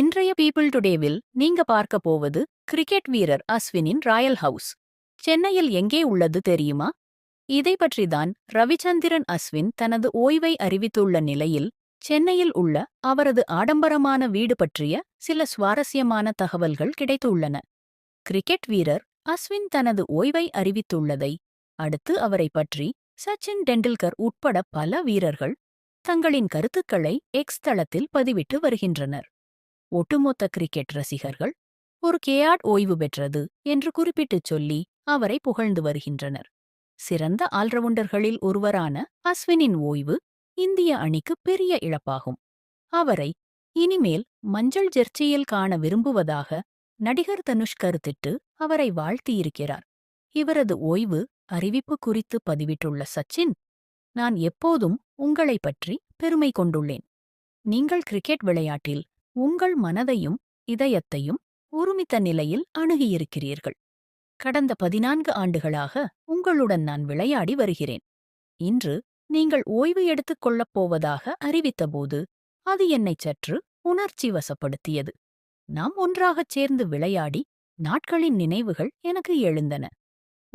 இன்றைய பீப்பிள் டுடேவில் நீங்க பார்க்க போவது கிரிக்கெட் வீரர் அஸ்வினின் ராயல் ஹவுஸ் சென்னையில் எங்கே உள்ளது தெரியுமா? இதை பற்றிதான் ரவிச்சந்திரன் அஸ்வின் தனது ஓய்வை அறிவித்துள்ள நிலையில் சென்னையில் உள்ள அவரது ஆடம்பரமான வீடு பற்றிய சில சுவாரஸ்யமான தகவல்கள் கிடைத்துள்ளன. கிரிக்கெட் வீரர் அஸ்வின் தனது ஓய்வை அறிவித்துள்ளதை அடுத்து அவரை பற்றி சச்சின் டெண்டுல்கர் உட்பட பல வீரர்கள் தங்களின் கருத்துக்களை எக்ஸ் தளத்தில் பதிவிட்டு வருகின்றனர். ஒட்டுமொத்த கிரிக்கெட் ரசிகர்கள் ஒரு கேயாட் ஓய்வு பெற்றது என்று குறிப்பிட்டுச் சொல்லி அவரை புகழ்ந்து வருகின்றனர். சிறந்த ஆல்ரவுண்டர்களில் ஒருவரான அஸ்வினின் ஓய்வு இந்திய அணிக்கு பெரிய இழப்பாகும். அவரை இனிமேல் மஞ்சள் ஜெர்ச்சியில் காண விரும்புவதாக நடிகர் தனுஷ் கருத்திட்டு அவரை வாழ்த்தியிருக்கிறார். இவரது ஓய்வு அறிவிப்பு குறித்து பதிவிட்டுள்ள சச்சின் நான் எப்போதும் உங்களைப் பற்றி பெருமை கொண்டுள்ளேன். நீங்கள் கிரிக்கெட் விளையாட்டில் உங்கள் மனதையும் இதயத்தையும் ஒருமித்த நிலையில் அணுகியிருக்கிறீர்கள். கடந்த பதினான்கு ஆண்டுகளாக உங்களுடன் நான் விளையாடி வருகிறேன். இன்று நீங்கள் ஓய்வு எடுத்துக் கொள்ளப் போவதாக அறிவித்தபோது அது என்னைச் சற்று உணர்ச்சி வசப்படுத்தியது. நாம் ஒன்றாகச் சேர்ந்து விளையாடி நாட்களின் நினைவுகள் எனக்கு எழுந்தன.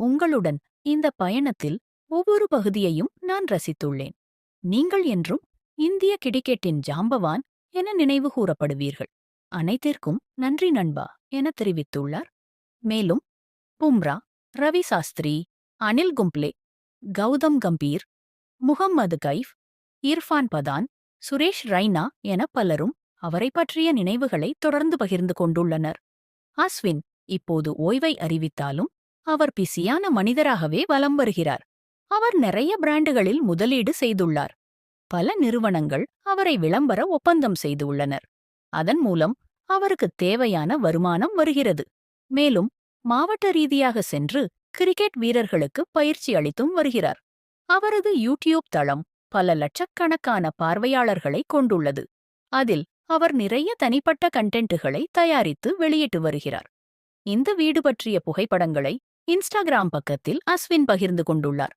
உங்களுடன் இந்த பயணத்தில் ஒவ்வொரு பகுதியையும் நான் ரசித்துள்ளேன். நீங்கள் என்றும் இந்திய கிரிக்கெட்டின் ஜாம்பவான் என நினைவு கூறப்படுவீர்கள். அனைத்திற்கும் நன்றி நண்பா என தெரிவித்துள்ளார். மேலும் பும்ரா ரவி சாஸ்திரி அனில் கும்ப்ளே கௌதம் கம்பீர் முகம்மது கைஃப் இர்ஃபான் பதான் சுரேஷ் ரைனா என பலரும் அவரை பற்றிய நினைவுகளை தொடர்ந்து பகிர்ந்து கொண்டுள்ளனர். அஸ்வின் இப்போது ஓய்வை அறிவித்தாலும் அவர் பிஸியான மனிதராகவே வலம் வருகிறார். அவர் நிறைய பிராண்டுகளில் முதலீடு செய்துள்ளார். பல நிறுவனங்கள் அவரை விளம்பர ஒப்பந்தம் செய்துள்ளனர் அதன் மூலம் அவருக்கு தேவையான வருமானம் வருகிறது. மேலும் மாவட்ட ரீதியாக சென்று கிரிக்கெட் வீரர்களுக்கு பயிற்சி அளித்தும் வருகிறார். அவரது யூடியூப் தளம் பல லட்சக்கணக்கான பார்வையாளர்களை கொண்டுள்ளது. அதில் அவர் நிறைய தனிப்பட்ட கண்டென்ட்டுகளை தயாரித்து வெளியிட்டு வருகிறார். இந்த வீடு பற்றிய புகைப்படங்களை இன்ஸ்டாகிராம் பக்கத்தில் அஸ்வின் பகிர்ந்து கொண்டுள்ளார்.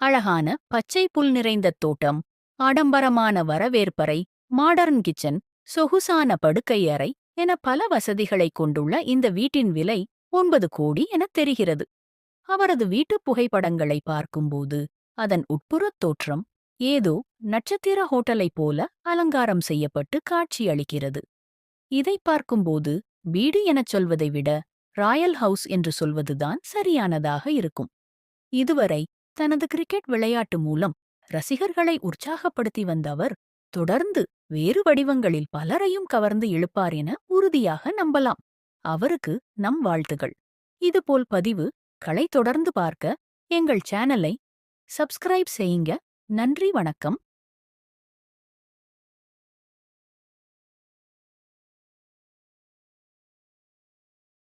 அழகான பச்சை புல் நிறைந்த தோட்டம் ஆடம்பரமான வரவேற்பறை மாடர்ன் கிச்சன் சொகுசான படுக்கை அறை என பல வசதிகளைக் கொண்டுள்ள இந்த வீட்டின் விலை ஒன்பது கோடி எனத் தெரிகிறது. அவரது வீட்டுப் புகைப்படங்களை பார்க்கும்போது அதன் உட்புறத் தோற்றம் ஏதோ நட்சத்திர ஹோட்டலைப் போல அலங்காரம் செய்யப்பட்டு காட்சியளிக்கிறது இதைப் பார்க்கும்போது வீடு எனச் சொல்வதை விட ராயல் ஹவுஸ் என்று சொல்வதுதான் சரியானதாக இருக்கும். இதுவரை தனது கிரிக்கெட் விளையாட்டு மூலம் ரசிகர்களை உற்சாகப்படுத்தி வந்த அவர் தொடர்ந்து வேறு வடிவங்களில் பலரையும் கவர்ந்து இழுப்பார் என உறுதியாக நம்பலாம். அவருக்கு நம் வாழ்த்துகள். இதுபோல் பதிவு களை தொடர்ந்து பார்க்க எங்கள் சேனலை சப்ஸ்கிரைப் செய்யுங்க. நன்றி வணக்கம்.